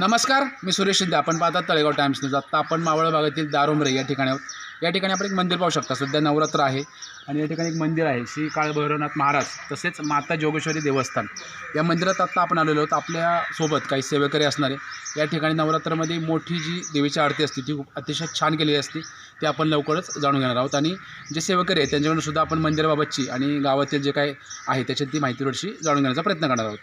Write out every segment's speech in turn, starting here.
नमस्कार मी सुरेश शिंदे. आपण पाहतात तळेगाव टाइम्स न्यूज. आत्ता आपण मावळ भागातील दारोमरे या ठिकाणी आहोत. या ठिकाणी आपण एक मंदिर पाहू शकता. सध्या नवरात्र आहे आणि या ठिकाणी एक मंदिर आहे. श्री काळभैरवनाथ महाराज तसेच माता जोगेश्वरी देवस्थान. या मंदिरात आत्ता आपण आलेलो आहोत. आपल्यासोबत काही सेवेकरी असणारे. या ठिकाणी नवरात्रामध्ये मोठी जी देवीची आरती असते ती खूप अतिशय छान केलेली असते. ते आपण लवकरच जाणून घेणार आहोत. आणि जे सेवेकरी आहेत त्यांच्याकडून सुद्धा आपण मंदिराबाबतची आणि गावातील जे काय आहे त्याच्यात ती माहिती थोडीशी जाणून घेण्याचा प्रयत्न करणार आहोत.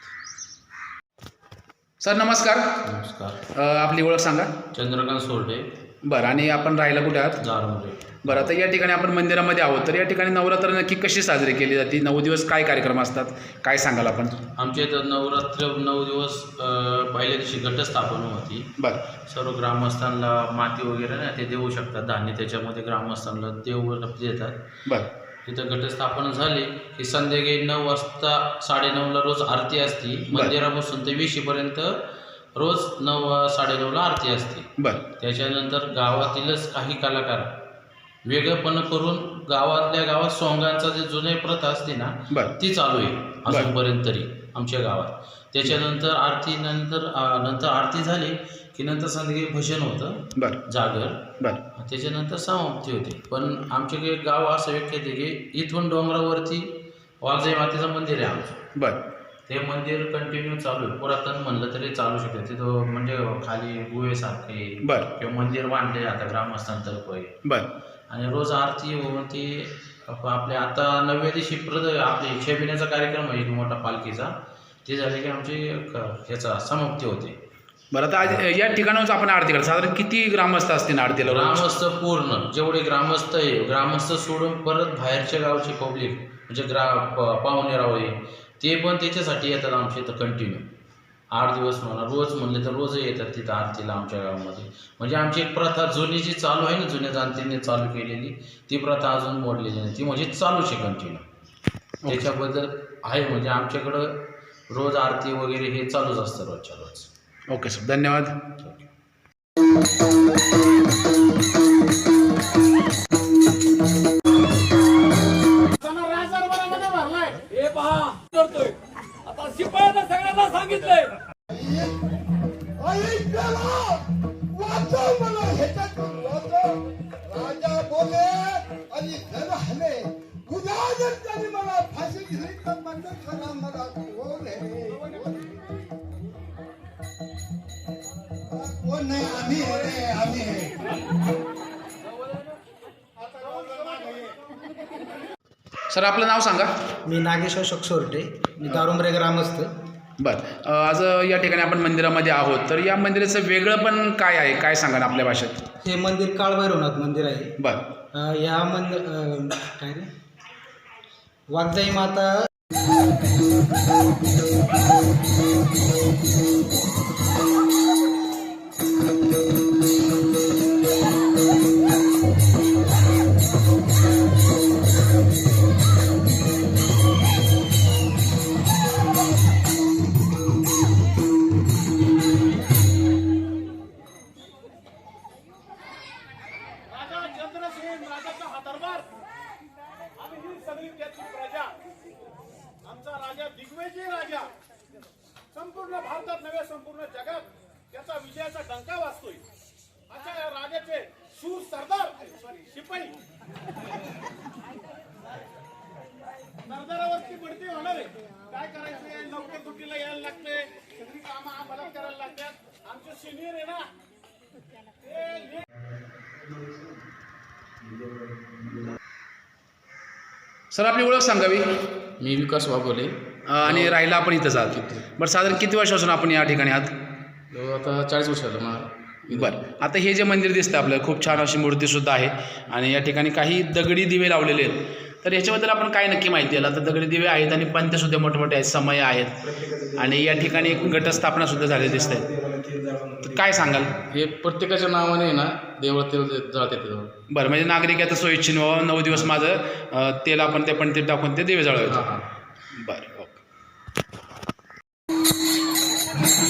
सर नमस्कार. नमस्कार. अ, आपली ओळख सांगा. चंद्रकांत सोरडे. बरं आणि आपण राहायला कुठे आहात? जारमुरे बरं आता या ठिकाणी आपण मंदिरामध्ये आहोत. तर या ठिकाणी नवरात्र नक्की कशी साजरी केली जाते? नऊ दिवस काय कार्यक्रम असतात? काय सांगाल आपण? आमच्या इथं नवरात्र नऊ दिवस अ, पहिल्या दिवशी घटस्थापना होती. बरं. सर्व ग्रामस्थांना माती वगैरे ना ते देऊ शकतात. धान्य त्याच्यामध्ये ग्रामस्थांना देव देतात. बरं. तिथं घटस्थापना झाली की संध्याकाळी नऊ वाजता साडेनऊला रोज आरती असती. मंदिरापासून ते विशीपर्यंत रोज नऊ साडेनऊला आरती असते. त्याच्यानंतर गावातीलच काही कलाकार वेगळेपण करून गावातल्या गावात सोंगांचा जे जुने प्रथा असते ना ती चालू आहे. अजूनपर्यंत तरी आमच्या गावात. त्याच्यानंतर आरती नंतर नंतर आरती झाली. की नंतर संध्याकाळी भजन होतं. बरं. जागर. बरं. त्याच्यानंतर समाप्ती होते. पण आमच्याकडे गाव असं व्यक्त आहे की इथून डोंगरावरती वाघजाई मातेचं मंदिर आहे आमचं. बरं. ते मंदिर कंटिन्यू चालू आहे. पुरातन म्हणलं तरी चालू शकते. तिथं म्हणजे खाली गुहेसारखे बरं. किंवा मंदिर बांधले आता ग्रामस्थांतर्फे बरं. आणि रोज आरती होऊन ती आप- आपल्या आता नवव्या दिवशी प्रद आपली शेबिण्याचा कार्यक्रम आहे एक मोठा पालखीचा. ते झाले की आमची ह्याचा समाप्ती होते. बरं आता आज या ठिकाणावर आपण आरती करतो साधारण किती ग्रामस्थ असतील आरतीला रोज? ग्रामस्थ पूर्ण. जेवढे ग्रामस्थ आहे ग्रामस्थ सोडून परत बाहेरच्या गावची पब्लिक म्हणजे ग्रा प- पाहुणे रावळे ते पण त्याच्यासाठी येतात आमच्या इथं कंटिन्यू आठ दिवस म्हणा रोज म्हणले तर रोजही येतात तिथं आरतीला आमच्या गावामध्ये. म्हणजे आमची एक प्रथा जुनी जी चालू आहे ना जुन्या जाणतीने चालू केलेली ती प्रथा अजून मोडलेली नाही. ती म्हणजे चालूच आहे कंटिन्यू त्याच्याबद्दल आहे म्हणजे आमच्याकडं रोज आरती वगैरे हे चालूच असतं रोजच्या रोज. ओके सर धन्यवाद. सांगितलंय. कोण नाही आम्ही आहे रे आम्ही आहे. सर आपलं नाव सांगा. मी नागेश्वर शकसोरटे. मी दारुंबरे ग्रामस्थ. बरं. आज या ठिकाणी आपण मंदिरामध्ये आहोत. तर या मंदिराचं वेगळं पण काय आहे? काय सांगा आपल्या भाषेत? हे मंदिर काळभैरवनाथ मंदिर आहे. बरं. अ, या मंदिर काय रे? वागजाई माता शूर सरदार. सॉरी शिपाई. सरदारावरती बढती होणार आहे. काय करायचंय लवकर सुट्टीला यायला लागते सगळी कामं आम्हाला करायला लागतात. आमचे सिनियर आहे ना. सर आपली ओळख सांगावी मी विकास वाघोले. आणि राहिला आपण इथंच आहात बरं साधारण किती वर्षापासून आपण या ठिकाणी आहात? आता चाळीस वर्ष झालं मला बरं. आता हे जे मंदिर दिसतं आपल्याला खूप छान अशी मूर्तीसुद्धा आहे. आणि या ठिकाणी काही दगडी दिवे लावलेले आहेत. तर याच्याबद्दल आपण काय नक्की माहिती आहे आता दगडी दिवे आहेत आणि पंथसुद्धा मोठमोठे आहेत समय आहेत. आणि या ठिकाणी एक घटस्थापनासुद्धा झालेली दिसत. आहे तर काय सांगाल? हे प्रत्येकाच्या नावाने ना देवळात तेल जाते तिथं बरं म्हणजे नागरिक आता सोयीच्छिन व्हावं नऊ दिवस माझं तेल आपण ते पण ते टाकून ते दिवे जळवायचं बरं ओके.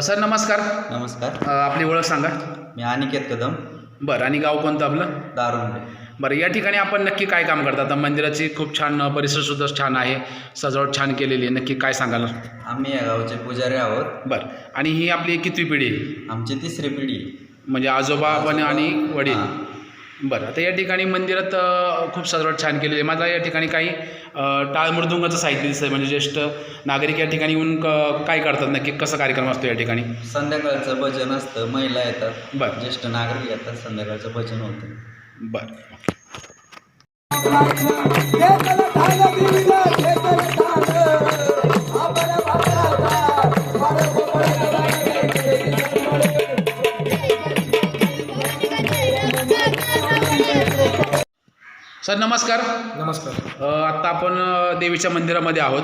सर नमस्कार. नमस्कार. अ, आपली ओळख सांगा. मी अनिकेत कदम. बरं आणि गाव कोणतं आपलं? दारुंडे. बरं या ठिकाणी आपण नक्की काय काम करता आता मंदिराची खूप छान परिसरसुद्धा छान आहे. सजावट छान केलेली आहे. नक्की काय सांगाल? आम्ही या गावचे पुजारी आहोत. बरं आणि ही आपली कितवी पिढी? आहे आमची तिसरी पिढी. म्हणजे आजोबा पण आणि वडील. हां. बरं आता या ठिकाणी मंदिरात खूप सजावट छान केलेली आहे. मला या ठिकाणी काही अ, टाळ मृदुंगाचं साहित्य दिसतं म्हणजे ज्येष्ठ नागरिक या ठिकाणी येऊन क- काय करतात नक्की? कसा कार्यक्रम असतो या ठिकाणी? संध्याकाळचं भजन असतं महिला येतात बरं. ज्येष्ठ नागरिक येतात संध्याकाळचं भजन होतं. बरं. सर नमस्कार. नमस्कार. आत्ता आपण देवीच्या मंदिरामध्ये आहोत.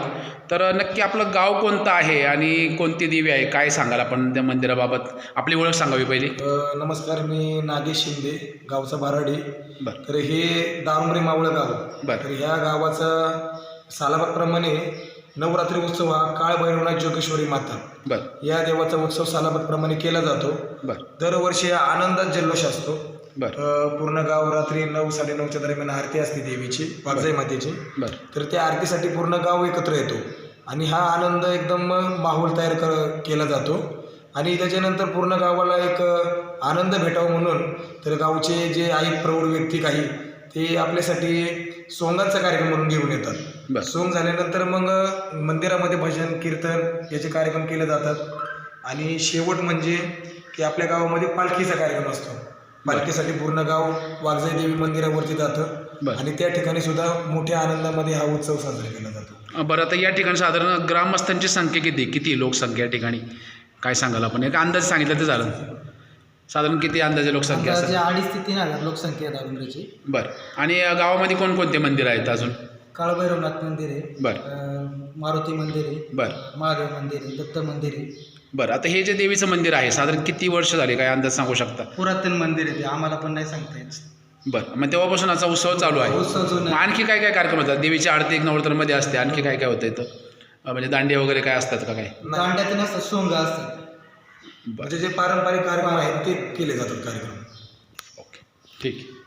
तर नक्की आपलं गाव कोणतं आहे आणि कोणती देवी आहे? काय सांगाल आपण त्या मंदिराबाबत? आपली ओळख सांगावी पहिली. अ, नमस्कार मी नागेश शिंदे गावचा बाराडी. बरं. तर हे दारुमरी मावळ गाव. बरं. तर ह्या गावाचा सालाबादप्रमाणे नवरात्री उत्सव हा काळ भैरवनाथ जोगेश्वरी माता. बरं. या देवाचा उत्सव सालाबादप्रमाणे केला जातो. बरं. दरवर्षी आनंदात जल्लोष असतो. अ, पूर्ण गाव रात्री नऊ साडेनऊच्या दरम्यान आरती असते देवीची वागजाई मातेची. बरं. तर त्या आरतीसाठी पूर्ण गाव एकत्र येतो. आणि हा आनंद एकदम माहोल तयार कर केला जातो. आणि त्याच्यानंतर पूर्ण गावाला एक आनंद भेटावा म्हणून तर गावचे जे आहेत प्रौढ व्यक्ती काही ते आपल्यासाठी सोंगाचा कार्यक्रम म्हणून घेऊन येतात. बरं. सोंग झाल्यानंतर मग मंदिरामध्ये भजन कीर्तन याचे कार्यक्रम केले जातात. आणि शेवट म्हणजे की आपल्या गावामध्ये पालखीचा कार्यक्रम असतो. पालखीसाठी पूर्ण गाव वाघजाई देवी मंदिरावरती जातं. बरं. आणि त्या ठिकाणी सुद्धा मोठ्या आनंदामध्ये हा उत्सव साजरा केला जातो. बरं आता या ठिकाणी साधारण ग्रामस्थांची संख्या किती किती लोकसंख्या या ठिकाणी? काय सांगाल आपण? एक अंदाज सांगितलं तर झालं साधारण किती अंदाजे लोकसंख्या अंदाजे अडीच ते तीन हजार लोकसंख्या आहे दारुंड्याची बरं. आणि अ, गावामध्ये कोणकोणते मंदिर आहेत अजून? काळभैरवनाथ मंदिर आहे. बरं. अ, मारुती मंदिर आहे. बरं. महादेव मंदिर आहे. दत्त मंदिर आहे. बरं आता हे जे देवीचं मंदिर आहे साधारण किती वर्ष झाले? काय अंदाज सांगू शकता? पुरातन मंदिर आहे ते आम्हाला पण नाही सांगता येत. बरं मग तेव्हापासून आजचा उत्सव चालू आहे. उत्सव जुना मग आणखी काय काय कार्यक्रम होतात? देवीची आरती एक नवरात्रमध्ये असते आणखी काय काय होतं इथं? अ, म्हणजे दांडिया वगैरे काय असतात का काय? दांड्यात नसतात सोंग असतात. बरं. म्हणजे जे पारंपरिक कार्यक्रम आहेत ते केले जातात कार्यक्रम. ओके ठीक आहे.